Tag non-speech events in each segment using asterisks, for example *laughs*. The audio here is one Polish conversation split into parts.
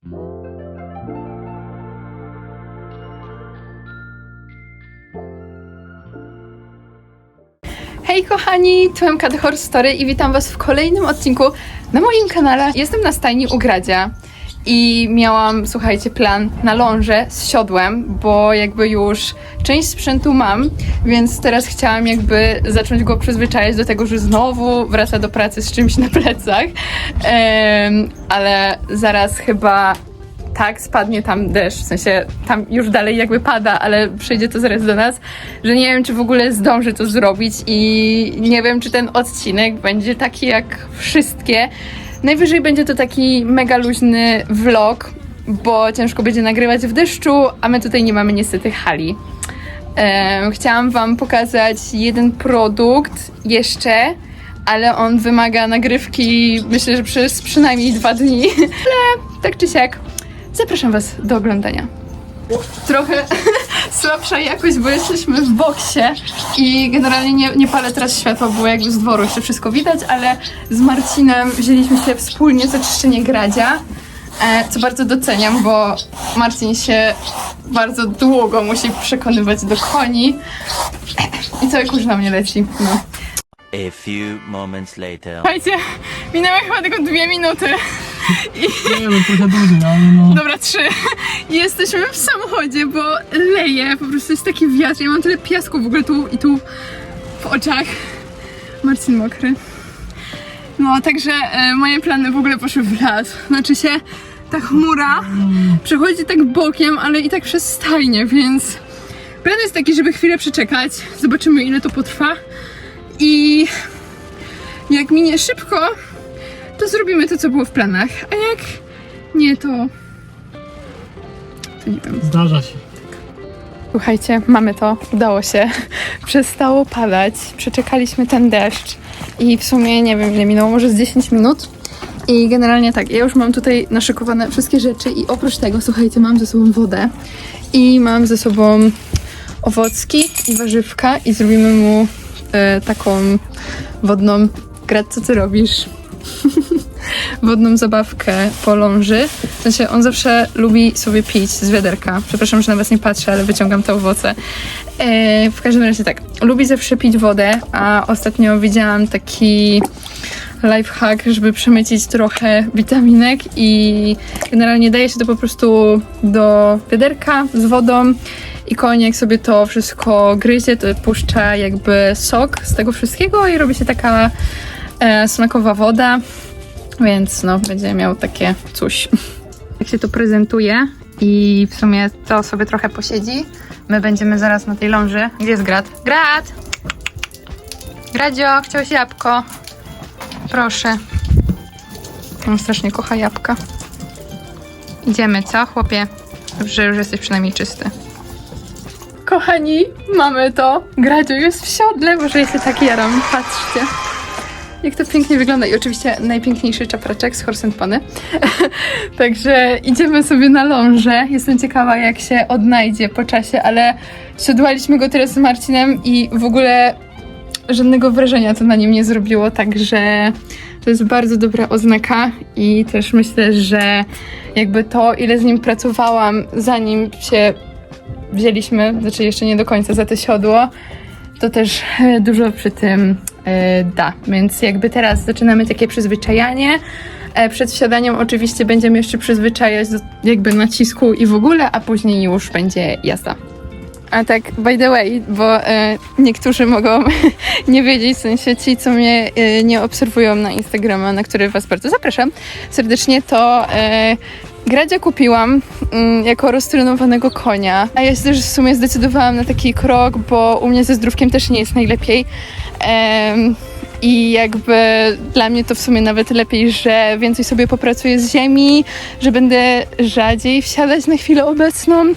Hej kochani, tu MK The Horse Story i witam was w kolejnym odcinku na moim kanale. Jestem na stajni u Gradzia i miałam, słuchajcie, plan na lążę z siodłem, bo jakby już część sprzętu mam, więc teraz chciałam jakby zacząć go przyzwyczajać do tego, że znowu wraca do pracy z czymś na plecach, Em, ale zaraz chyba tak, spadnie tam deszcz, w sensie tam już dalej jakby pada, ale przyjdzie to zaraz do nas, że nie wiem, czy w ogóle zdążę to zrobić i nie wiem, czy ten odcinek będzie taki jak wszystkie. Najwyżej będzie to taki mega luźny vlog, bo ciężko będzie nagrywać w deszczu, a my tutaj nie mamy niestety hali. Em, chciałam Wam pokazać jeden produkt jeszcze, ale on wymaga nagrywki, myślę, że przez przynajmniej dwa dni. *laughs* Ale tak czy siak, zapraszam Was do oglądania. Trochę słabsza jakość, bo jesteśmy w boksie i generalnie nie, nie palę teraz światła, bo jakby z dworu jeszcze wszystko widać, ale z Marcinem wzięliśmy się wspólnie za czyszczenie gradzia, e, co bardzo doceniam, bo Marcin się bardzo długo musi przekonywać do koni i cały kurz na mnie leci. No. A few moments later. Słuchajcie, minęły chyba tylko dwie minuty. Nie no, trochę dłużej, ale no. Dobra, trzy. Jesteśmy w samochodzie, bo leje, po prostu jest taki wiatr. Ja mam tyle piasku w ogóle tu i tu w oczach. Marcin mokry. No, także e, moje plany w ogóle poszły w las. Znaczy się, ta chmura przechodzi tak bokiem, ale i tak przez stajnię, więc plan jest taki, żeby chwilę przeczekać. Zobaczymy, ile to potrwa. I jak minie szybko, to zrobimy to, co było w planach. A jak nie, to. To nie wiem. Zdarza się. Słuchajcie, mamy to, udało się. *laughs* Przestało padać, przeczekaliśmy ten deszcz i w sumie nie wiem ile minęło, może z 10 minut. I generalnie tak, ja już mam tutaj naszykowane wszystkie rzeczy i oprócz tego, słuchajcie, mam ze sobą wodę i mam ze sobą owocki i warzywka i zrobimy mu e, taką wodną... Grat, co ty robisz? Wodną zabawkę po ląży. W sensie on zawsze lubi sobie pić z wiaderka. Przepraszam, że na was nie patrzę, ale wyciągam te owoce. E, w każdym razie tak, lubi zawsze pić wodę, a ostatnio widziałam taki lifehack, żeby przemycić trochę witaminek i generalnie daje się to po prostu do wiaderka z wodą i koń sobie to wszystko gryzie, to puszcza jakby sok z tego wszystkiego i robi się taka e, smakowa woda. Więc no, będzie miał takie coś. Jak się to prezentuje i w sumie to sobie trochę posiedzi. My będziemy zaraz na tej ląży. Gdzie jest Grat? Grat! Gradzio, chciałeś jabłko? Proszę. On strasznie kocha jabłka. Idziemy, co, chłopie? Że już jesteś przynajmniej czysty. Kochani, mamy to. Gradzio jest w siodle, może jest taki jaram. Patrzcie. Jak to pięknie wygląda i oczywiście najpiękniejszy czapraczek z Horse Pony. *laughs* Także idziemy sobie na lążę. Jestem ciekawa jak się odnajdzie po czasie, ale siodłaliśmy go teraz z Marcinem i w ogóle żadnego wrażenia to na nim nie zrobiło, także to jest bardzo dobra oznaka i też myślę, że jakby to ile z nim pracowałam zanim się wzięliśmy, znaczy jeszcze nie do końca za to siodło, to też e, dużo przy tym da. Więc jakby teraz zaczynamy takie przyzwyczajanie. E, Przed wsiadaniem oczywiście będziemy jeszcze przyzwyczajać do jakby nacisku i w ogóle, a później już będzie jazda. A tak, by the way, bo e, niektórzy mogą *laughs* nie wiedzieć, w sensie ci, co mnie e, nie obserwują na Instagrama, na który Was bardzo zapraszam serdecznie, to e, kupiłam mm, jako roztrenowanego konia, a ja się też w sumie zdecydowałam na taki krok, bo u mnie ze zdrówkiem też nie jest najlepiej. I jakby dla mnie to w sumie nawet lepiej, że więcej sobie popracuję z ziemi, że będę rzadziej wsiadać na chwilę obecną.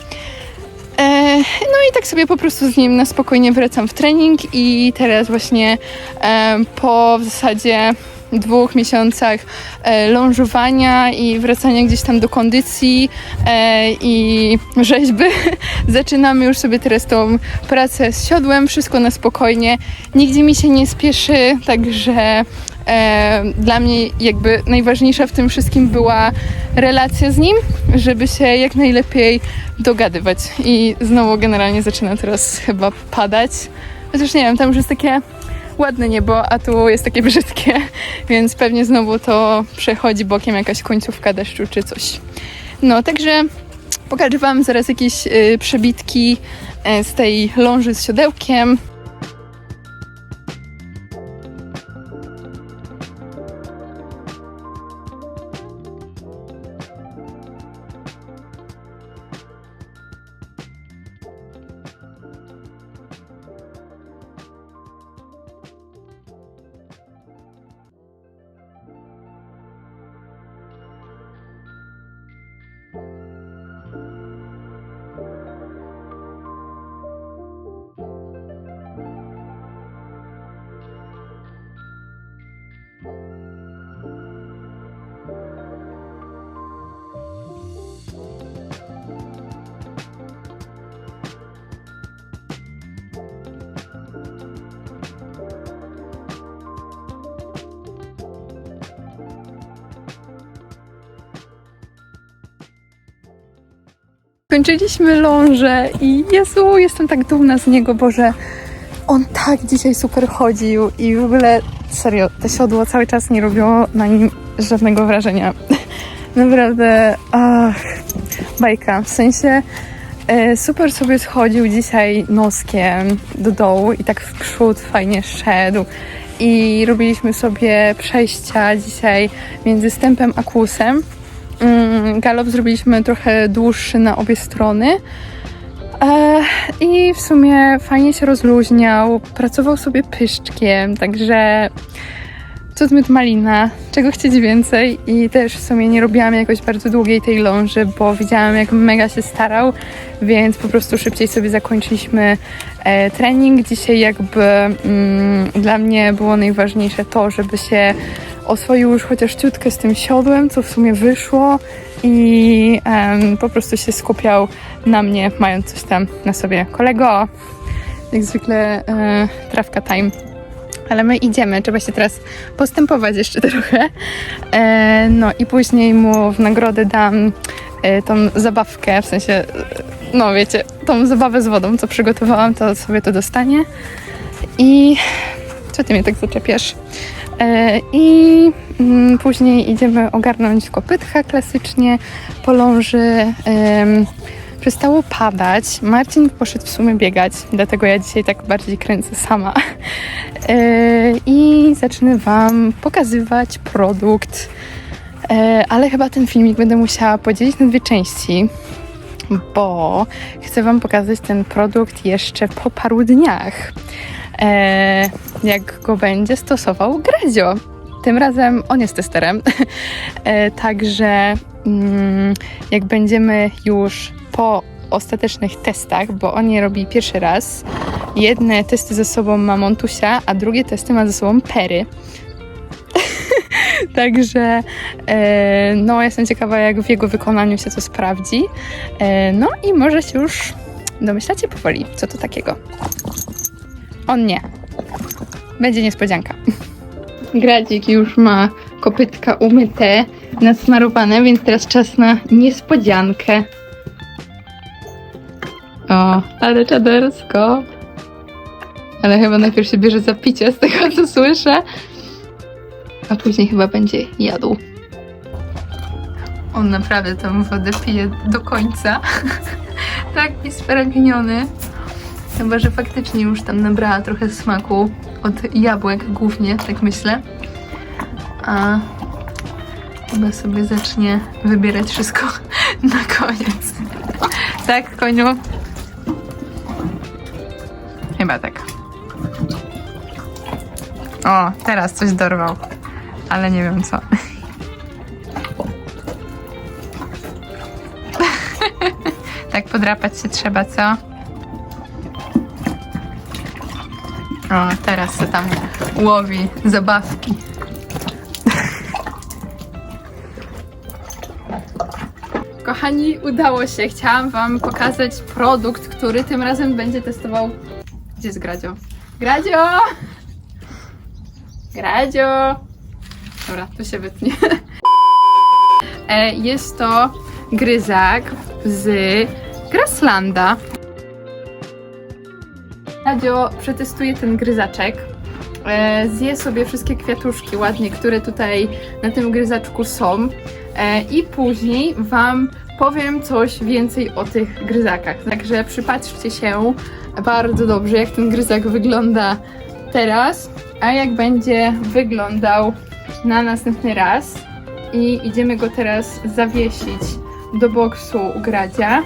E, no i tak sobie po prostu z nim na spokojnie wracam w trening i teraz właśnie e, po w zasadzie dwóch miesiącach e, lążowania i wracania gdzieś tam do kondycji e, i rzeźby *laughs* zaczynamy już sobie teraz tą pracę z siodłem, wszystko na spokojnie, nigdzie mi się nie spieszy, także e, dla mnie jakby najważniejsza w tym wszystkim była relacja z nim, żeby się jak najlepiej dogadywać. I znowu generalnie zaczyna teraz chyba padać. Chociaż nie wiem, tam już jest takie ładne niebo, a tu jest takie *laughs* brzydkie, więc pewnie znowu to przechodzi bokiem jakaś końcówka deszczu czy coś. No, także pokażę Wam zaraz jakieś y, przebitki y, z tej ląży z siodełkiem. Kończyliśmy lążę i Jezu, jestem tak dumna z niego, Boże. On tak dzisiaj super chodził i w ogóle serio, to siodło cały czas nie robiło na nim żadnego wrażenia. *laughs* Naprawdę, ach, bajka. W sensie e, super sobie schodził dzisiaj noskiem do dołu i tak w przód fajnie szedł. I robiliśmy sobie przejścia dzisiaj między stępem a kłusem. Mm, Galop zrobiliśmy trochę dłuższy na obie strony. E, I w sumie fajnie się rozluźniał, pracował sobie pyszczkiem, także cud miód malina, czego chcieć więcej i też w sumie nie robiłam jakoś bardzo długiej tej ląży, bo widziałam jak mega się starał, więc po prostu szybciej sobie zakończyliśmy e, trening. Dzisiaj jakby mm, dla mnie było najważniejsze to, żeby się oswoił już chociaż ciutkę z tym siodłem, co w sumie wyszło i po prostu się skupiał na mnie, mając coś tam na sobie. Kolego, jak zwykle e, trawka time. Ale my idziemy, trzeba się teraz postępować jeszcze trochę. E, no i później mu w nagrodę dam e, tą zabawkę, w sensie, e, no wiecie, tą zabawę z wodą, co przygotowałam, to sobie to dostanie. I co ty mnie tak zaczepiasz? E, I mm, później idziemy ogarnąć kopytka klasycznie, poląży. Przestało padać. Marcin poszedł w sumie biegać, dlatego ja dzisiaj tak bardziej kręcę sama. E, I zacznę Wam pokazywać produkt. E, ale chyba ten filmik będę musiała podzielić na dwie części, bo chcę Wam pokazać ten produkt jeszcze po paru dniach jak go będzie stosował Gradzio. Tym razem on jest testerem, *laughs* e, także mm, jak będziemy już po ostatecznych testach, bo on je robi pierwszy raz, jedne testy ze sobą ma Montusia, a drugie testy ma ze sobą Pery. *laughs* Także e, no, jestem ciekawa, jak w jego wykonaniu się to sprawdzi. E, no i może się już domyślacie powoli, co to takiego. On nie. Będzie niespodzianka. Gradzik już ma kopytka umyte, nasmarowane, więc teraz czas na niespodziankę. O, ale czadersko. Ale chyba najpierw się bierze za picie z tego, co słyszę. A później chyba będzie jadł. On naprawdę tą wodę pije do końca. *laughs* Taki spragniony. Chyba, że faktycznie już tam nabrała trochę smaku od jabłek głównie, tak myślę. A chyba sobie zacznie wybierać wszystko *laughs* na koniec. Tak, koniu? Chyba tak. O, teraz coś dorwał. Ale nie wiem co. *laughs* tak podrapać się trzeba, co? O, teraz se tam łowi zabawki. Kochani, udało się. Chciałam Wam pokazać produkt, który tym razem będzie testował. Gdzie jest Gradzio? Gradzio! Gradzio! Dobra, to się wytnie. E, Jest to gryzak z Grasslanda. Radzio przetestuje ten gryzaczek. E, Zje sobie wszystkie kwiatuszki ładnie, które tutaj na tym gryzaczku są. E, I później Wam powiem coś więcej o tych gryzakach. Także przypatrzcie się bardzo dobrze, jak ten gryzak wygląda teraz, a jak będzie wyglądał na następny raz. I idziemy go teraz zawiesić do boksu Gradzia.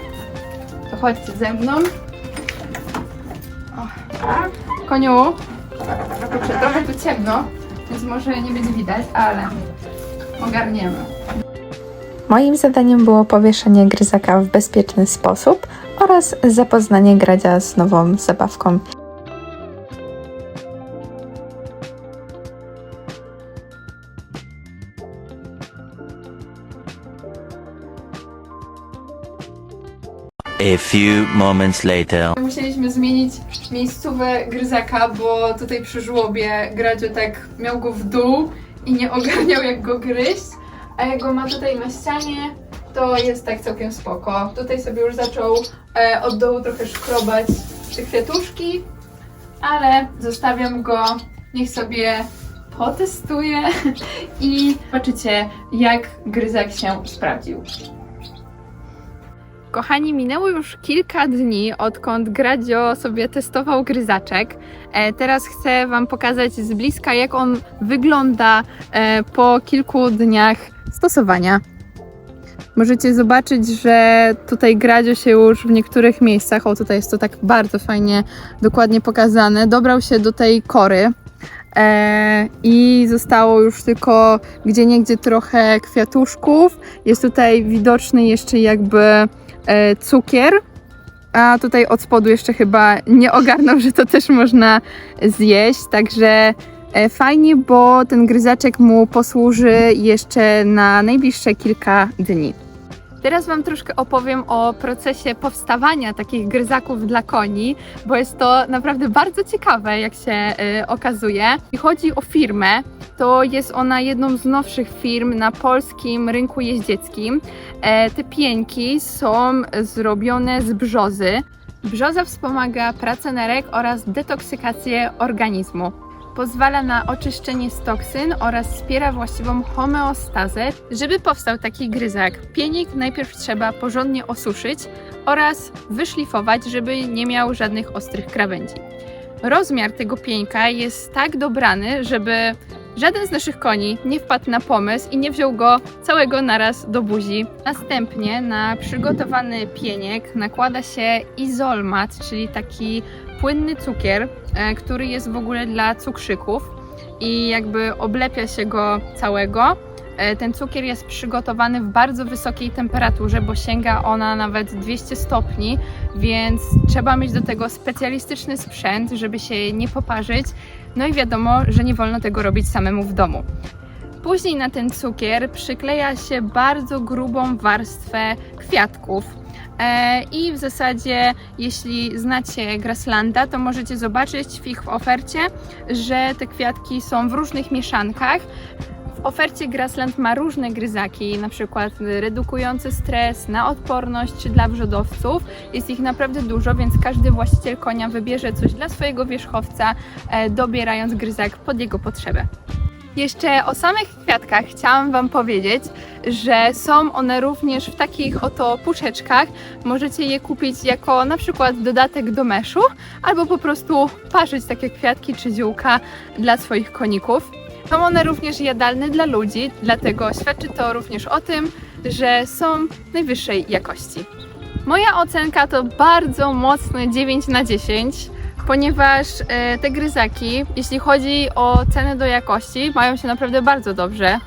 To chodźcie ze mną. Tak. Koniu, kurczę, trochę tu ciemno, więc może nie będzie widać, ale ogarniemy. Moim zadaniem było powieszenie gryzaka w bezpieczny sposób oraz zapoznanie gradzia z nową zabawką. A few moments later. Musieliśmy zmienić miejscówę gryzaka, bo tutaj przy żłobie Gradzio tak miał go w dół i nie ogarniał jak go gryźć, a jak go ma tutaj na ścianie, to jest tak całkiem spoko. Tutaj sobie już zaczął e, od dołu trochę szkrobać te kwiatuszki, ale zostawiam go, niech sobie potestuje *laughs* i zobaczycie jak gryzak się sprawdził. Kochani, minęło już kilka dni, odkąd Gradzio sobie testował gryzaczek. E, teraz chcę Wam pokazać z bliska, jak on wygląda e, po kilku dniach stosowania. Możecie zobaczyć, że tutaj Gradzio się już w niektórych miejscach, o tutaj jest to tak bardzo fajnie, dokładnie pokazane, dobrał się do tej kory. E, I zostało już tylko gdzie niegdzie trochę kwiatuszków. Jest tutaj widoczny jeszcze jakby cukier. A tutaj od spodu jeszcze chyba nie ogarnął, *laughs* że to też można zjeść. Także e, fajnie, bo ten gryzaczek mu posłuży jeszcze na najbliższe kilka dni. Teraz Wam troszkę opowiem o procesie powstawania takich gryzaków dla koni, bo jest to naprawdę bardzo ciekawe, jak się y, okazuje. Jeśli chodzi o firmę, to jest ona jedną z nowszych firm na polskim rynku jeździeckim. E, te pieńki są zrobione z brzozy. Brzoza wspomaga pracę nerek oraz detoksykację organizmu. Pozwala na oczyszczenie z toksyn oraz wspiera właściwą homeostazę. Żeby powstał taki gryzak, pienik najpierw trzeba porządnie osuszyć oraz wyszlifować, żeby nie miał żadnych ostrych krawędzi. Rozmiar tego pieńka jest tak dobrany, żeby żaden z naszych koni nie wpadł na pomysł i nie wziął go całego naraz do buzi. Następnie na przygotowany pieniek nakłada się izolmat, czyli taki płynny cukier, e, który jest w ogóle dla cukrzyków i jakby oblepia się go całego. E, Ten cukier jest przygotowany w bardzo wysokiej temperaturze, bo sięga ona nawet 200 stopni, więc trzeba mieć do tego specjalistyczny sprzęt, żeby się nie poparzyć. No i wiadomo, że nie wolno tego robić samemu w domu. Później na ten cukier przykleja się bardzo grubą warstwę kwiatków. E, I w zasadzie, jeśli znacie Grasslanda, to możecie zobaczyć w ich ofercie, że te kwiatki są w różnych mieszankach. W ofercie Grassland ma różne gryzaki, na przykład redukujące stres, na odporność dla wrzodowców. Jest ich naprawdę dużo, więc każdy właściciel konia wybierze coś dla swojego wierzchowca, e, dobierając gryzak pod jego potrzebę. Jeszcze o samych kwiatkach chciałam Wam powiedzieć, że są one również w takich oto puszeczkach. Możecie je kupić jako na przykład dodatek do meszu, albo po prostu parzyć takie kwiatki czy ziółka dla swoich koników. Są one również jadalne dla ludzi, dlatego świadczy to również o tym, że są najwyższej jakości. Moja ocenka to bardzo mocne 9 na 10, ponieważ e, te gryzaki, jeśli chodzi o cenę do jakości, mają się naprawdę bardzo dobrze.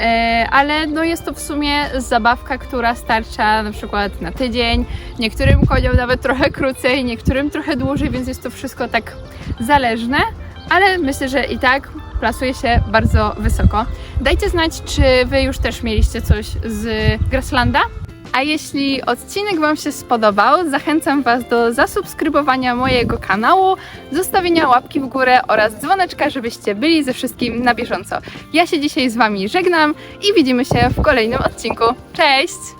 E, ale no jest to w sumie zabawka, która starcza na przykład na tydzień, niektórym koniom nawet trochę krócej, niektórym trochę dłużej, więc jest to wszystko tak zależne, ale myślę, że i tak plasuje się bardzo wysoko. Dajcie znać, czy Wy już też mieliście coś z Grasslanda? A jeśli odcinek Wam się spodobał, zachęcam Was do zasubskrybowania mojego kanału, zostawienia łapki w górę oraz dzwoneczka, żebyście byli ze wszystkim na bieżąco. Ja się dzisiaj z Wami żegnam i widzimy się w kolejnym odcinku. Cześć!